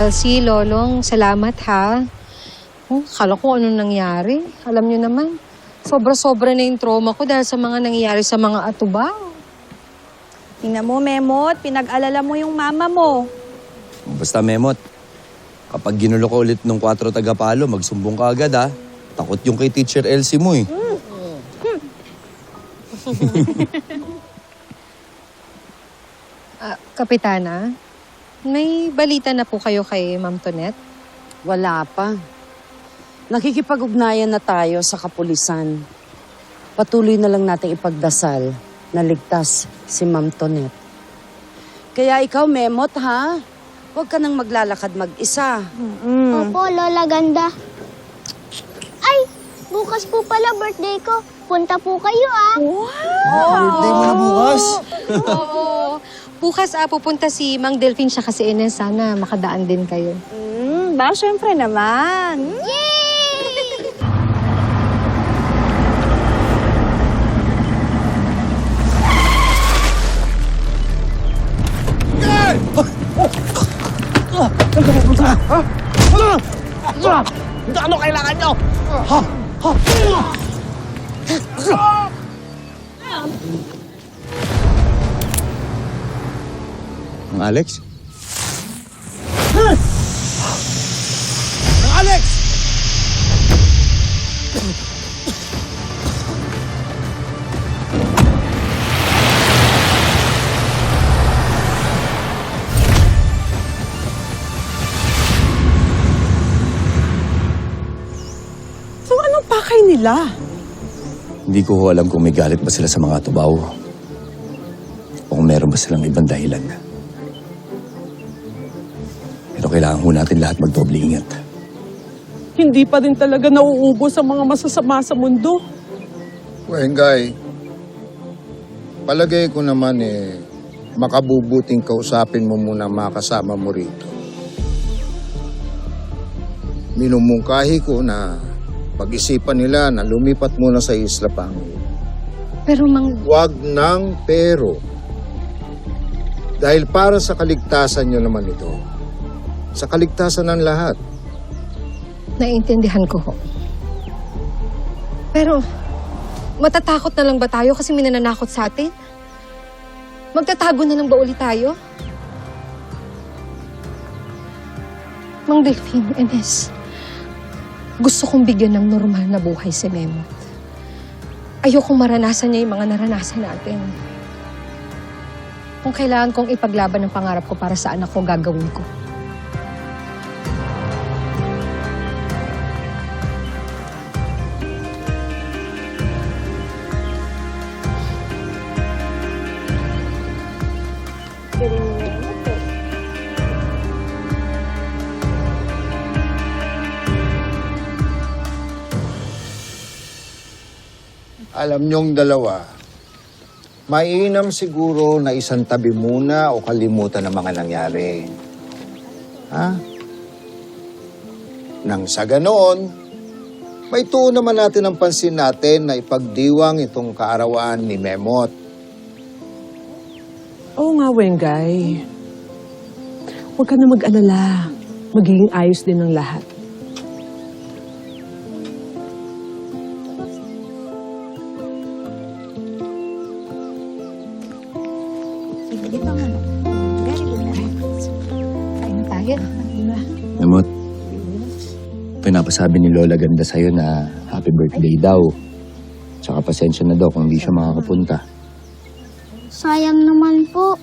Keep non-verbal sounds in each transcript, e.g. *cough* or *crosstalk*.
Elsie, Lolong, salamat ha. Oh, kala ko anong nangyari. Alam niyo naman, sobra-sobra na yung trauma ko dahil sa mga nangyayari sa mga atubang. Tingnan mo, Memot, pinag-alala mo yung mama mo. Basta memot, kapag ginulo ka ulit ng 4 tagapalo, magsumbong ka agad ha. Takot yung kay Teacher Elsie mo eh. *laughs* Ah, Kapitana, may balita na po kayo kay Ma'am Tonet? Wala pa. Nakikipag-ugnayan na tayo sa kapulisan. Patuloy na lang nating ipagdasal na ligtas si Ma'am Tonet. Kaya ikaw, Memot, ha? Huwag ka nang maglalakad mag-isa. Opo, Lola Ganda. Ay, bukas po pala birthday ko. Punta po kayo ah. Birthday mo na bukas. *laughs* Oo. Bukas ah, pupunta si Mang Delphine siya kasi Ines. Sana makadaan din kayo. Hmm, ba, syempre naman. Yay! Ang Alex? Ang Alex! So anong pakay nila? Hindi ko alam kung may galit ba sila sa mga tubaw. O kung meron ba silang ibang dahilan. Kailangan ho natin lahat magdoble ingat. Hindi pa rin talaga nauubos ang mga masasama sa mundo. Wengay, palagay ko naman eh, makabubuting kausapin mo muna ang mga kasama mo rito. Minumungkahi ko na pag-isipan nila na lumipat muna sa Isla Pangil. Pero Mang... Huwag ng pero. Dahil para sa kaligtasan nyo naman ito. Sa kaligtasan ng lahat. Naiintindihan ko ho. Pero, matatakot na lang ba tayo kasi may nananakot sa atin? Magtatago na lang ba ulit tayo? Mang Delphine, Enes, gusto kong bigyan ng normal na buhay si Memot. Ayokong maranasan niya yung mga naranasan natin. Kung kailangan kong ipaglaban ng pangarap ko para sa anak ko, gagawin ko. Alam niyong dalawa, mainam siguro na isang tabi muna o kalimutan ang mga nangyari. Ha? Nang sa ganoon, may tuon naman natin ang pansin natin na ipagdiwang itong kaarawan ni Memot. Oo nga, Wengay. Huwag ka na mag-alala. Magiging ayos din ang lahat. Pinapasabi ni Lola Ganda sa'yo na happy birthday daw. Tsaka pasensya na daw kung hindi siya makakapunta. Sayang naman po.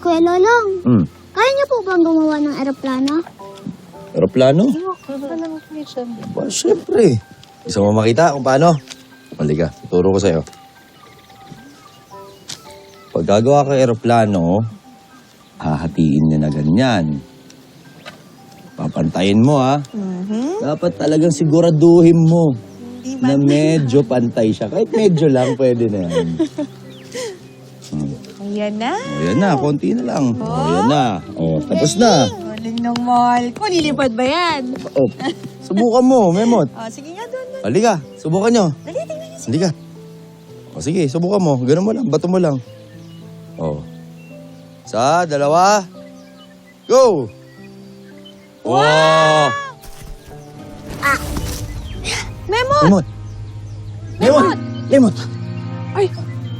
Kuya Lolong, Hmm. kaya niyo po bang gumawa ng eroplano? Aeroplano? Ba, siyempre. Gusto mo makita kung paano? Halika, turo ko sa'yo. Pag gagawa ka aeroplano, hahatiin niya na ganyan. Papantayin mo, ha? Dapat talagang siguraduhin mo na medyo pantay siya. Kahit medyo lang, pwede na yan. Hmm. *laughs* Ayan na. O, yan na, konti na lang. O, yan na. O, tapos na. Galing ng mahal ko. Lilipad ba yan? O, subukan mo, Memot. Oh, sige nga doon. Halika, subukan nyo. Dali, tingnan niyo. Halika. O sige, subukan mo. Ganun mo lang, bato mo lang. O. Isa, dalawa. Go! Wow! Memot! Lemot! Lemot! Lemot! Ay,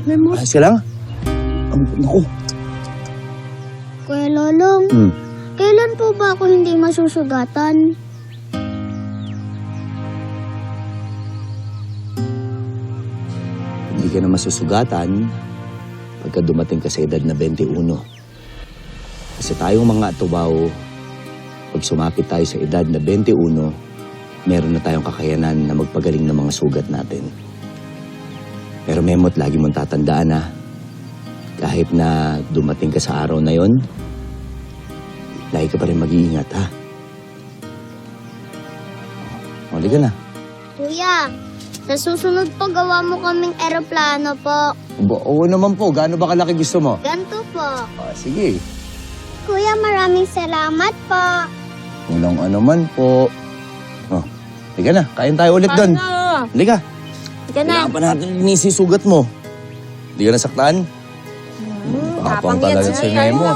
Memo. Ayos ka lang? Ang, naku. Kuya Lolong, Hmm. kailan po ba ako hindi masusugatan? Hindi ka na masusugatan pagka dumating ka sa edad na 21. Kasi tayong mga atubaw, pag sumapit tayo sa edad na 21, meron na tayong kakayanan na magpagaling ng mga sugat natin. Pero Memot, lagi mong tatandaan na kahit na dumating ka sa araw na yon, lagi ka pa rin mag-iingat, ha? Muli ka na. Kuya, sa susunod po gawa mo kaming eroplano po. Ba- Oo naman po, gaano ba kalaki gusto mo? Ganto po. Ah, sige. Kuya, maraming salamat po. Walang ano man po. Oh, halika na. Kain tayo ulit doon. Halika. Ika na. Kailangan pa natin inisisugat mo. Hindi ka nasaktan? Hmm, Tapang talaga si Memo.